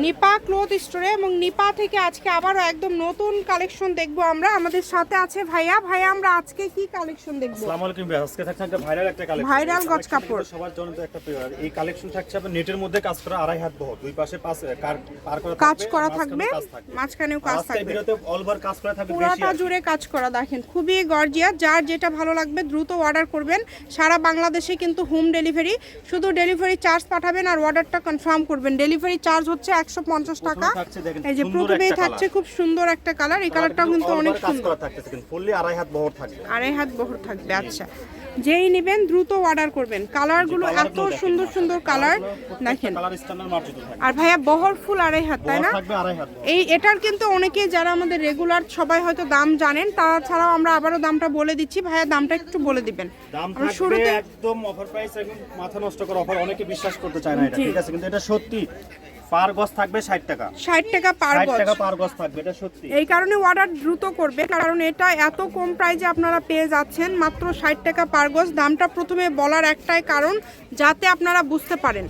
Nipa cloth স্টোরে এবং নিপা থেকে আজকে আবারও একদম নতুন কালেকশন দেখব আমরা। আমাদের সাথে আছে ভাইয়া। ভাইয়া আমরা আজকে কি কালেকশন দেখব? আসসালামু আলাইকুম ভাই আজকে থাকছে একটা ভাইরাল একটা কালেকশন। Viral গজ কাপড়। সবার জন্য তো একটা প্রিয় এই কালেকশন থাকছে আপনার নেটের মধ্যে কাজ করা আড়াই হাত বহর। দুই পাশে পাঁচ কার পার করা কাজ থাকবে, করা থাকবে কাজ থাকবে। মাঝখানেও কাজ থাকবে। ভিডিওতে অল ওভার কাজ করা থাকবে বেশি পুরোটা জুড়ে কাজ করা দেখেন খুবই গর্জিয়াস যার যেটা ভালো লাগবে দ্রুত অর্ডার করবেন। সারা বাংলাদেশে কিন্তু হোম ডেলিভারি শুধু ডেলিভারি চার্জ পাঠাবেন আর অর্ডারটা কনফার্ম করবেন। ডেলিভারি চার্জ হচ্ছে একশো পঞ্চাশ টাকা। প্রথমে এই যে প্রথমেই থাকছে খুব সুন্দর একটা কালার এই কালারটাও কিন্তু অনেক সুন্দর। আড়াই হাত বহর থাকবে। আড়াই হাত বহর থাকবে আচ্ছা। যেই নেবেন দ্রুত অর্ডার করবেন। কালারগুলো এত সুন্দর সুন্দর কালার দেখেন। আর ভাইয়া বহর ফুল আড়াই হাত তাই না। এই এটার কিন্তু অনেকেই যারা আমাদের রেগুলার সবাই হয়তো দাম জানেন তাছাড়াও আমরা আবারও দামটা বলে দিচ্ছি। ভাইয়া দামটা একটু বলে দিবেন। শুরুতে একদম অফার প্রাইস মাথা নষ্ট করা অফার অনেকে বিশ্বাস করতে চায় না এটা ঠিক আছে? কিন্তু এটা সত্যি। পার গজ থাকবে 60 টাকা। ষাট টাকা পার 60 টাকা পার গজ থাকবে এটা সত্যি। এই কারণে অর্ডার দ্রুত করবে কারণ এটা এত কম প্রাইজে আপনারা পেয়ে যাচ্ছেন মাত্র ষাট টাকা পার গজ। দামটা প্রথমে বলার একটাই কারণ যাতে আপনারা বুঝতে পারেন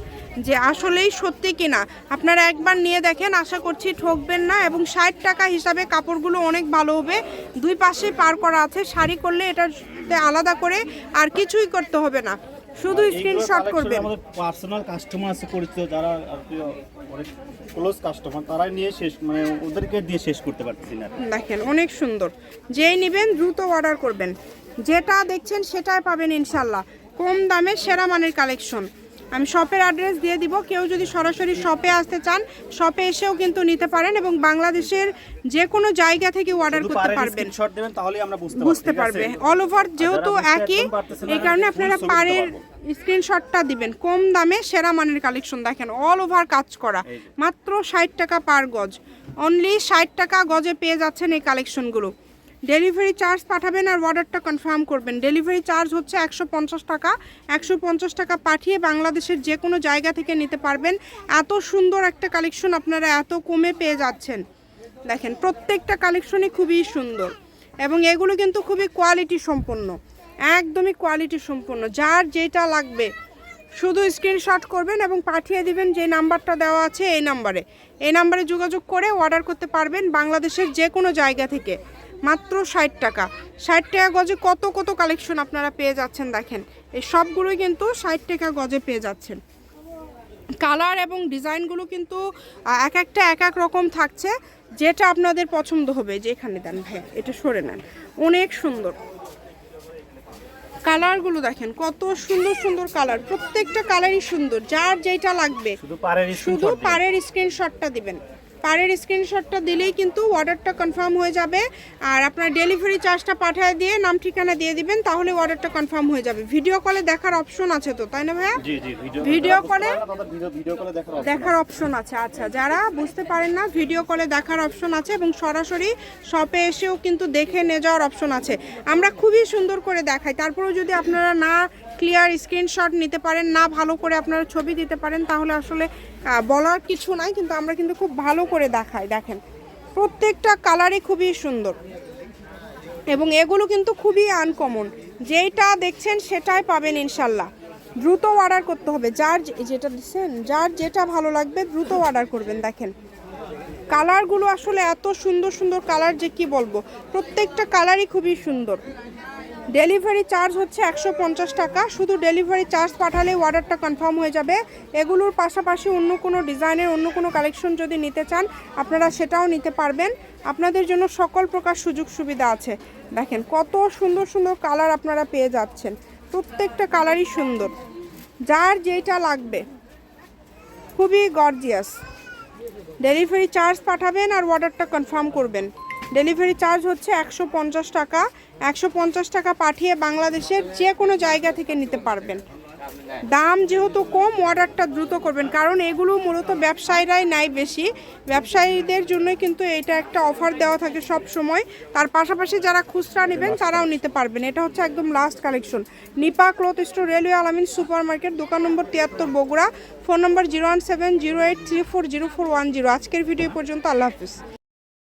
যে আসলেই সত্যি কিনা। আপনারা একবার নিয়ে দেখেন আশা করছি ঠকবেন না এবং ষাট টাকা হিসাবে কাপড়গুলো অনেক ভালো হবে। দুই পাশে পার করা আছে শাড়ি করলে এটাতে আলাদা করে আর কিছুই করতে হবে না। শুধু স্ক্রিনশট করবেন। আমাদের পার্সোনাল কাস্টমার আছে পরিচিত যারা আর কি অনেক ক্লোজ কাস্টমার তারাই নিয়ে শেষ মানে ওদেরকে দিয়ে শেষ করতে পারতেছি না দেখেন অনেক সুন্দর। যেই নেবেন দ্রুত অর্ডার করবেন। যেটা দেখছেন সেটাই পাবেন ইনশাল্লাহ কম দামে সেরা মানের কালেকশন আমি শপের অ্যাড্রেস দিয়ে দিব। কেউ যদি সরাসরি শপে আসতে চান শপে এসেও কিন্তু নিতে পারেন এবং বাংলাদেশের যে কোনো জায়গা থেকে অর্ডার করতে পারবেন। বুঝতে? পারবে অল ওভার যেহেতু একই এই কারণে আপনারা পারের। স্ক্রিনশটটা দিবেন। কম দামে সেরা মানের কালেকশন দেখেন। অল ওভার কাজ করা। মাত্র ষাট টাকা পার গজ। অনলি ষাট টাকা গজে পেয়ে যাচ্ছেন এই কালেকশনগুলো ডেলিভারি চার্জ পাঠাবেন আর অর্ডারটা কনফার্ম করবেন। ডেলিভারি চার্জ হচ্ছে একশো পঞ্চাশ টাকা। একশো পঞ্চাশ টাকা পাঠিয়ে বাংলাদেশের যে কোনো জায়গা থেকে নিতে পারবেন। এত সুন্দর একটা কালেকশন আপনারা এত কমে পেয়ে যাচ্ছেন। দেখেন, প্রত্যেকটা কালেকশনই খুবই সুন্দর এবং এগুলো কিন্তু খুবই কোয়ালিটি সম্পন্ন। একদমই কোয়ালিটি সম্পন্ন। যার যেটা লাগবে, শুধু স্ক্রিনশট করবেন এবং পাঠিয়ে দিবেন যে নাম্বারটা দেওয়া আছে এই নাম্বারে। এই নাম্বারে যোগাযোগ করে অর্ডার করতে পারবেন বাংলাদেশের যে কোনো জায়গা থেকে। মাত্র ষাট টাকা। ষাট টাকা গজে কত কত কালেকশন আপনারা পেয়ে যাচ্ছেন দেখেন। এই সবগুলোই কিন্তু ষাট টাকা গজে পেয়ে যাচ্ছেন। কালার এবং ডিজাইনগুলো কিন্তু এক একটা এক এক রকম থাকছে। যেটা আপনাদের পছন্দ হবে যে এখানে দেন ভাই এটা সরে নেন। অনেক সুন্দর। কালারগুলো দেখেন কত সুন্দর সুন্দর কালার প্রত্যেকটা কালারই সুন্দর যার যেটা লাগবে। শুধু পাড়ের স্ক্রিনশটটা দিবেন। পাড়ের স্ক্রিনশটটা দিলেই কিন্তু অর্ডারটা কনফার্ম হয়ে যাবে। আর আপনার ডেলিভারি চার্জটা পাঠিয়ে দিয়ে নাম ঠিকানা দিয়ে দিবেন তাহলে অর্ডারটা কনফার্ম হয়ে যাবে। ভিডিও কলে দেখার অপশন আছে তো তাই না ভাইয়া? ভিডিও কলে- দেখার অপশন আছে আচ্ছা যারা বুঝতে পারেন না ভিডিও কলে দেখার অপশন আছে এবং সরাসরি শপে এসেও কিন্তু দেখে নিয়ে যাওয়ার অপশন আছে। আমরা খুবই সুন্দর করে দেখাই তারপরেও যদি আপনারা না ক্লিয়ার স্ক্রিনশট নিতে পারেন, না ভালো করে আপনারা ছবি দিতে পারেন, তাহলে আসলে বলার কিছু নাই, কিন্তু আমরা কিন্তু খুব ভালো করে দেখাই, দেখেন। প্রত্যেকটা কালারই খুবই সুন্দর। এবং এগুলো কিন্তু খুবই আনকমন যেটা দেখছেন, সেটাই পাবেন ইনশাল্লাহ। দ্রুত অর্ডার করতে হবে। যার যেটা দিচ্ছেন, যার যেটা ভালো লাগবে, দ্রুত অর্ডার করবেন, দেখেন। কালারগুলো আসলে এত সুন্দর সুন্দর কালার যে কি বলব? প্রত্যেকটা কালারই খুবই সুন্দর। ডেলিভারি চার্জ হচ্ছে একশো পঞ্চাশ টাকা। শুধু ডেলিভারি চার্জ পাঠালে অর্ডারটা কনফার্ম হয়ে যাবে। এগুলোর পাশাপাশি অন্য কোনো ডিজাইনের অন্য কোনো কালেকশন যদি নিতে চান, আপনারা সেটাও নিতে পারবেন। আপনাদের জন্য সকল প্রকার সুযোগ সুবিধা আছে। দেখেন কত সুন্দর সুন্দর কালার আপনারা পেয়ে যাচ্ছেন। প্রত্যেকটা কালারই সুন্দর। যার যেটা লাগবে, খুবই গর্জিয়াস ডেলিভারি চার্জ পাঠাবেন আর অর্ডারটা কনফার্ম করবেন। ডেলিভারি চার্জ হচ্ছে একশো পঞ্চাশ টাকা। একশো পঞ্চাশ টাকা পাঠিয়ে বাংলাদেশের যে কোনো জায়গা থেকে নিতে পারবেন। দাম যেহেতু কম, অর্ডারটা দ্রুত করবেন। কারণ এগুলো মূলত ব্যবসায়ীরাই নাই বেশি। ব্যবসায়ীদের জন্যই কিন্তু এটা একটা অফার দেওয়া থাকে সব সময়। তার পাশাপাশি যারা খুচরা নেবেন, তারাও নিতে পারবেন। এটা হচ্ছে একদম last collection Nipa cloth store, railway Alamin super market দোকান নম্বর তিয়াত্তর, Bogura. Phone number zero one seven zero eight three four zero four one zero. আজকের ভিডিও পর্যন্ত আল্লাহ হাফিজ।